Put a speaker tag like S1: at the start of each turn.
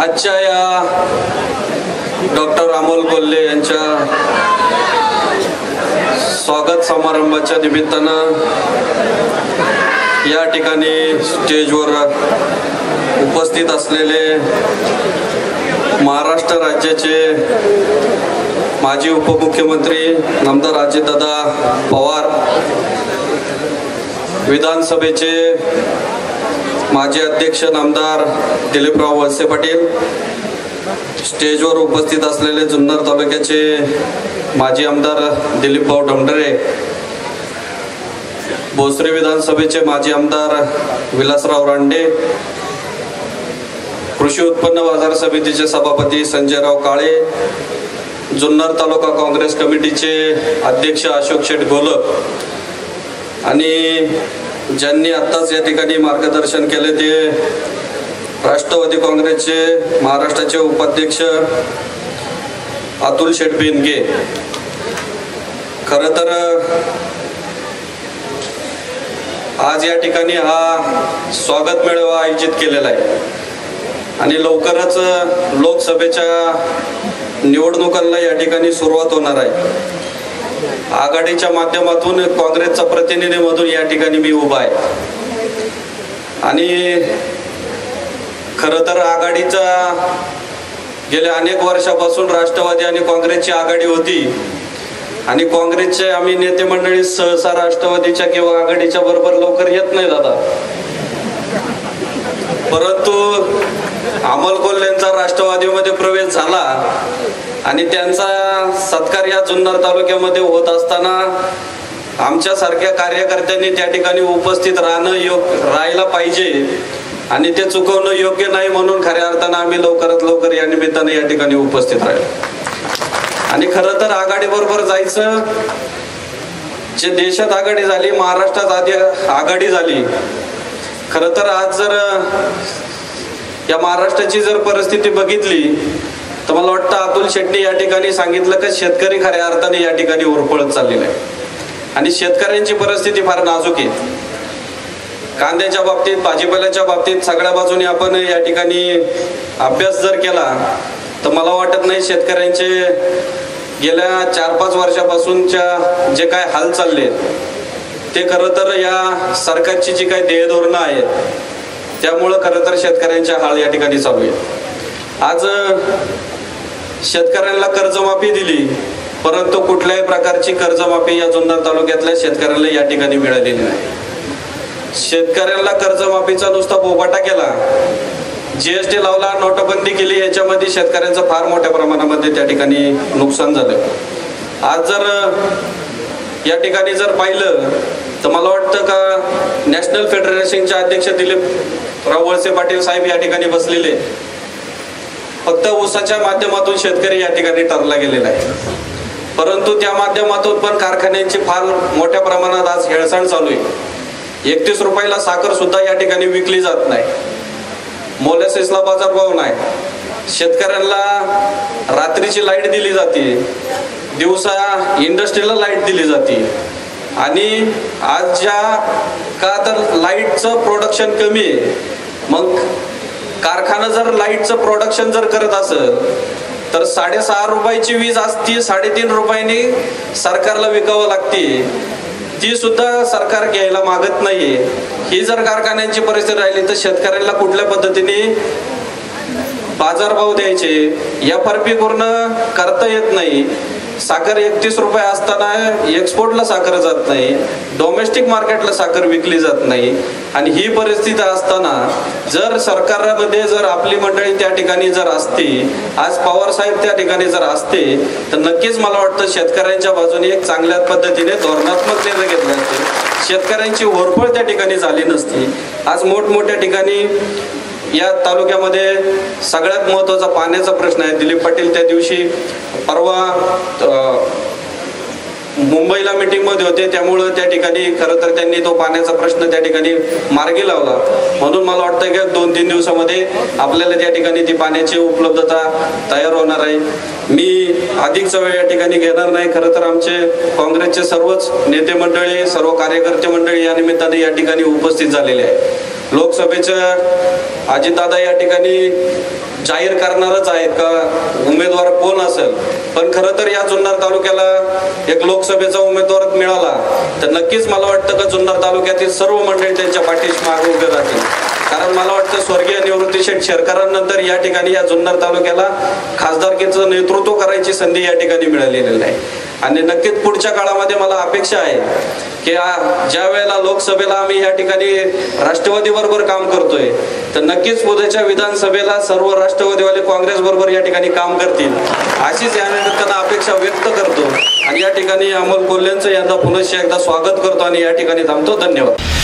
S1: आजच्या या डॉक्टर अमोल कोल्हे यांच्या स्वागत समारंभाच्या निमित्तानं या ठिकाणी स्टेजवर उपस्थित असलेले महाराष्ट्र राज्याचे माजी उपमुख्यमंत्री नामदार अजितदादा पवार विधानसभेचे माजी अध्यक्ष नामदार दिलीपराव वळसे पाटील स्टेजवर उपस्थित असलेले जुन्नर तालुक्याचे माजी आमदार दिलीपभाऊ डोंडरे भोसरी विधानसभेचे माजी आमदार विलासराव रांडे कृषी उत्पन्न बाजार समितीचे सभापती संजयराव काळे जुन्नर तालुका काँग्रेस कमिटीचे अध्यक्ष अशोक शेठ गोलक आणि ज्यांनी आत्ताच या ठिकाणी मार्गदर्शन केले ते राष्ट्रवादी काँग्रेसचे महाराष्ट्राचे उपाध्यक्ष अतुल शेठ बेनके खरं तर आज या ठिकाणी हा स्वागत मेळावा आयोजित केलेला आहे. आणि लवकरच लोकसभेच्या निवडणुकांना या ठिकाणी सुरुवात होणार आहे. आघाडीच्या माध्यमातून काँग्रेसचा प्रतिनिधी म्हणून या ठिकाणी मी उभा आहे. आणि खरं तर आघाडीचा गेल्या अनेक वर्षापासून राष्ट्रवादी आणि काँग्रेसची आघाडी होती. आणि काँग्रेसचे आम्ही नेते मंडळी सहसा राष्ट्रवादीच्या किंवा आघाडीच्या बरोबर लवकर येत नाही दादा. परंतु अमोल कोल्हेंचा राष्ट्रवादीमध्ये प्रवेश झाला. आणि त्यांचा सत्कार या जुन्नर तालुक्यामध्ये होत असताना आमच्यासारख्या कार्यकर्त्यांनी त्या ठिकाणी उपस्थित राहणं योग राहायला पाहिजे. आणि ते चुकवणं योग्य नाही म्हणून खऱ्या अर्थानं आम्ही लवकरात लवकर या निमित्ताने या ठिकाणी उपस्थित राहिलो. आणि खरं तर आघाडीबरोबर जायचं जे देशात आघाडी झाली महाराष्ट्रात आधी आघाडी झाली खरं तर आज जर या महाराष्ट्राची जर परिस्थिती बघितली तर मला वाटतं अतुल शेट्टी या ठिकाणी सांगितलं की शेतकरी खऱ्या अर्थाने या ठिकाणी उरपळत चाललेला आहे. आणि शेतकऱ्यांची परिस्थिती फार नाजूक आहे. कांद्याच्या बाबतीत भाजीपाल्याच्या बाबतीत सगळ्या बाजूने आपण या ठिकाणी अभ्यास जर केला तर मला वाटत नाही शेतकऱ्यांचे गेल्या चार पाच वर्षापासूनच्या जे काय हाल चालले ते खरं तर या सरकारची जी काही ध्येयधोरणं आहेत त्यामुळं खरं तर शेतकऱ्यांच्या हाल या ठिकाणी चालू आहेत. आज शेतकऱ्यांना कर्जमाफी दिली. परंतु कुठल्याही प्रकारची कर्जमाफी या जुन्नर तालुक्यातल्या शेतकऱ्यांना या ठिकाणी मिळालेली नाही. शेतकऱ्यांना कर्जमाफीचा नुसता बोबाटा केला. जीएसटी लावला नोटबंदी केली याच्यामध्ये शेतकऱ्यांचं फार मोठ्या प्रमाणामध्ये त्या ठिकाणी नुकसान झालं. आज जर या ठिकाणी जर पाहिलं तर मला वाटतं का नॅशनल फेडरेशनचे अध्यक्ष दिलीप राव वळसे पाटील साहेब या ठिकाणी बसलेले. फक्त ऊसाच्या माध्यमातून शेतकरी या ठिकाणी ठरला गेलेला आहे. परंतु त्या माध्यमातून पण कारखान्यांची फार मोठ्या प्रमाणात आज हेळसांड चालू आहे. एकतीस रुपयाला साखर सुद्धा या ठिकाणी विकली जात नाही. मोलॅसिसला बाजारभाव नाही. शेतकऱ्यांना रात्रीची लाइट दिली जाते. दिवसा इंडस्ट्रीला लाइट दिली जाते. आणि आज ज्या का तर लाईटचं प्रोडक्शन कमी आहे मग कारखाना जर लाईटचं प्रोडक्शन जर करत असेल तर साडेसहा रुपयाची वीज असती साडेतीन रुपयांनी सरकारला विकावं लागते. ती सुद्धा सरकार घ्यायला मागत नाही ही जर कारखान्यांची परिस्थिती राहिली तर शेतकऱ्यांना कुठल्या पद्धतीने बाजारभाव द्यायचे? एफ आर पी पूर्ण करता येत नाही. साखर एकतीस रुपये असताना एक्सपोर्टला साखर जात नाही डोमेस्टिक मार्केटला साखर विकली जात नाही. आणि ही परिस्थिती असताना जर सरकारमध्ये जर आपली मंडळी त्या ठिकाणी जर असते आज पवार साहेब त्या ठिकाणी जर असते तर नक्कीच मला वाटतं शेतकऱ्यांच्या बाजूने एक चांगल्या पद्धतीने धोरणात्मक निर्णय घेतला असते शेतकऱ्यांची होरपळ त्या ठिकाणी झाली नसती. आज मोठमोठ्या ठिकाणी या तालुक्यामध्ये सगळ्यात महत्त्वाचा पाण्याचा प्रश्न आहे. दिलीप पाटील त्या दिवशी परवा मुंबईला मीटिंगमध्ये होते. त्यामुळं त्या ठिकाणी खरं तर त्यांनी तो पाण्याचा प्रश्न त्या ठिकाणी मार्गी लावला. म्हणून मला वाटतं की दोन तीन दिवसामध्ये आपल्याला त्या ठिकाणी ती पाण्याची उपलब्धता तयार होणार आहे. मी अधिकचा वेळ या ठिकाणी घेणार नाही. खरं तर आमचे काँग्रेसचे सर्वच नेते मंडळी सर्व कार्यकर्ते मंडळी या निमित्ताने या ठिकाणी उपस्थित झालेले आहे लोकसभेचं अजितदादा या ठिकाणी जाहीर करणारच आहेत का? उमेदवार कोण असेल? पण खरं तर या जुन्नर तालुक्याला एक लोकसभेचा उमेदवार मिळाला. तर नक्कीच मला वाटतं का जुन्नर तालुक्यातील सर्व मंडळी त्यांच्या पाठीशी मागे उभे राहतील. कारण मला वाटतं स्वर्गीय निवृत्ती शेठ शेरकरांनंतर या ठिकाणी या जुन्नर तालुक्याला खासदारकीचं नेतृत्व करायची संधी या ठिकाणी मिळालेली नाही. आणि नक्कीच पुढच्या काळामध्ये मला अपेक्षा आहे की ज्या वेळेला लोकसभेला आम्ही या ठिकाणी राष्ट्रवादी बरोबर काम करतोय तर नक्कीच उद्याच्या विधानसभेला सर्व राष्ट्रवादीवाले काँग्रेस बरोबर या ठिकाणी काम करतील. अशीच या निमित्तानं अपेक्षा व्यक्त करतो आणि या ठिकाणी अमोल कोल्ह्यांचं यांना पुनश्च एकदा स्वागत करतो आणि या ठिकाणी थांबतो. धन्यवाद.